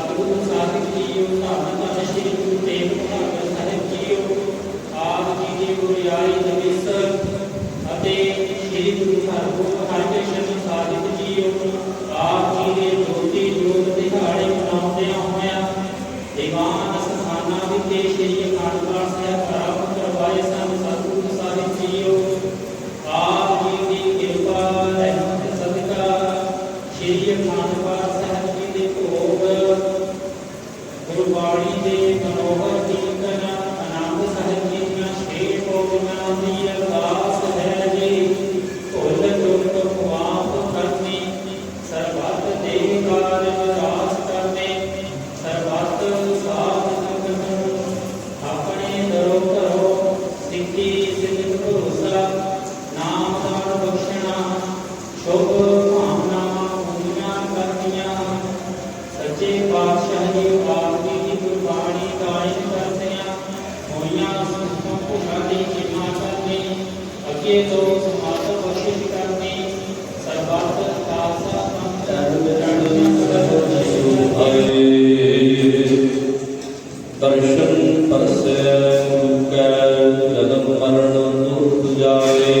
ਸਤਿਗੁਰੂ ਸਾਹਿਬ ਜੀ ਧੰਨ ਧੰਨ ਸ੍ਰੀ ਗੁਰੂ ਤੇਗ ਬਹਾਦਰ ਸਾਹਿਬ ਜੀ ਆਪ ਜੀ ਦੀ ਗੁਰਿਆਈ ਨਵੀਸਰ ਅਤੇ ਸ੍ਰੀ ਗੁਰੂ ਹਰਗੋਬਿੰਦ ਹਰਿਕ੍ਰਿਸ਼ਨ ਸਾਹਿਬ ਜੀ ਆਪ ਜੀ ਦੇ ਜੋਤੀ ਜੋਤ ਦਿਹਾੜੇ ਮਨਾਉਂਦੇ ਹੋਇਆਂ ਦੀਵਾਨ ਸਥਾਨਾਂ ਵਿਖੇ ਸ੍ਰੀ ਅਖੰਡ ਪਾਠ ਸਾਹਿਬ ਪ੍ਰਾਪਤ ਕਰਵਾਏ ਸਨ ਸਤਿਗੁਰੂ ਸਾਹਿਬ ਜੀਓ ਆਪ ਜੀ ਦੀ ਕਿਰਪਾ ਰਹਿਮਤ ਸਦਕਾ ਸ੍ਰੀ ਅਖੰਡ ਪਾਠ ਗੁਰਬਾਣੀ ਦੇ ਮਨੋਹਰ ਕੀਰਤਨ, ਆਨੰਦ ਸਾਹਿਬ ਜੀ ਦੀਆਂ ਛੇ ਪੌੜੀਆਂ ਦੀ ਅਰਦਾਸ ਹੈ ਜੀ। ਭੁੱਲ ਚੁੱਕ ਖਵਾਪ ਕਰਨੀ, ਸਰਬੱਤ ਦੇ ਕਾਰਜ ਰਾਸ ਕਰਨੇ, ਸਰਬੱਤ ਸਾਧ ਸੰਗਤ ਨੂੰ ਆਪਣੇ ਦਰੋ ਕਰੋ ਸਿੱਖੀ ਸਿੱਧ ਭਰੋਸਾ, ਨਾਮ ਦਾਨ ਬਖਸ਼ਣਾ, ਸ਼ੁਭ ਭਾਵਨਾ ਪੂਰੀਆਂ ਕਰਨੀਆਂ ਸੱਚੇ ਪਾਤਸ਼ਾਹ ਜੀ ਆਪ ਜੀ ਦੀ ਗੁਰਬਾਣੀ ਕਾਇਮ ਕਰਦਿਆਂ ਹੋਈਆਂ ਸੰਤਾਂ ਭੁੱਲਾਂ ਦੀ ਖਿਮਾ ਕਰਨੀ ਅੱਗੇ ਤੋਂ ਸਮਾਤ ਬਖਸ਼ਿਸ਼ ਕਰਨੀ ਸਰਬੱਤ ਖਾਲਸਾ ਪੰਥ ਧਰਮ ਚੜ੍ਹਦੀਆਂ ਕਲਾ ਦਰਸ਼ਨ ਪਰਸੈ ਕੈ ਜਨਮ ਮਰਨ ਦੁਖ ਜਾਏ।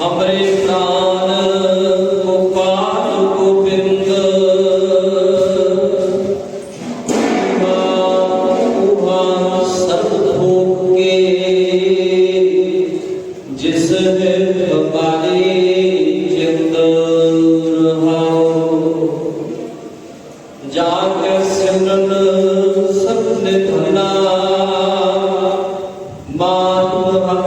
ਹਮਰੇ ਪ੍ਰਾਨ ਗੋਪਾਲ ਗੋਬਿੰਦ। ਜਿਸ ਜਾ ਕੇ ਸਿਮਰਨ ਸਭ ਨੇ ਧਨਾ ਮਾਨ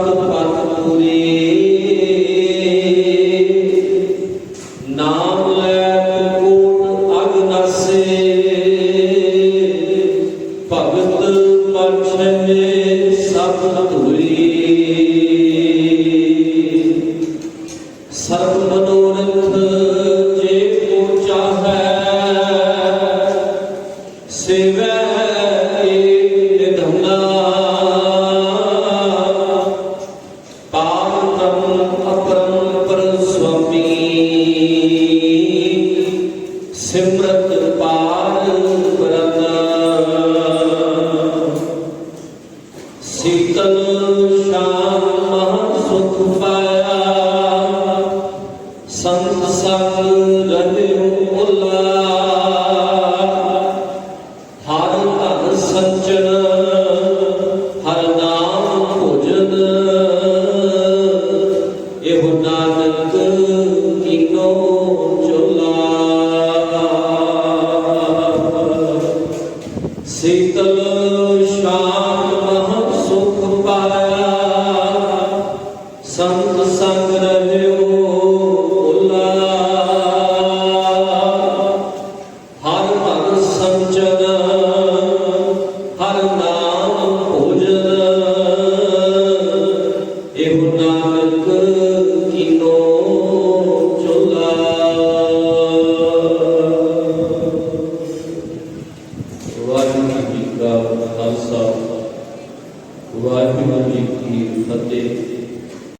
Amém.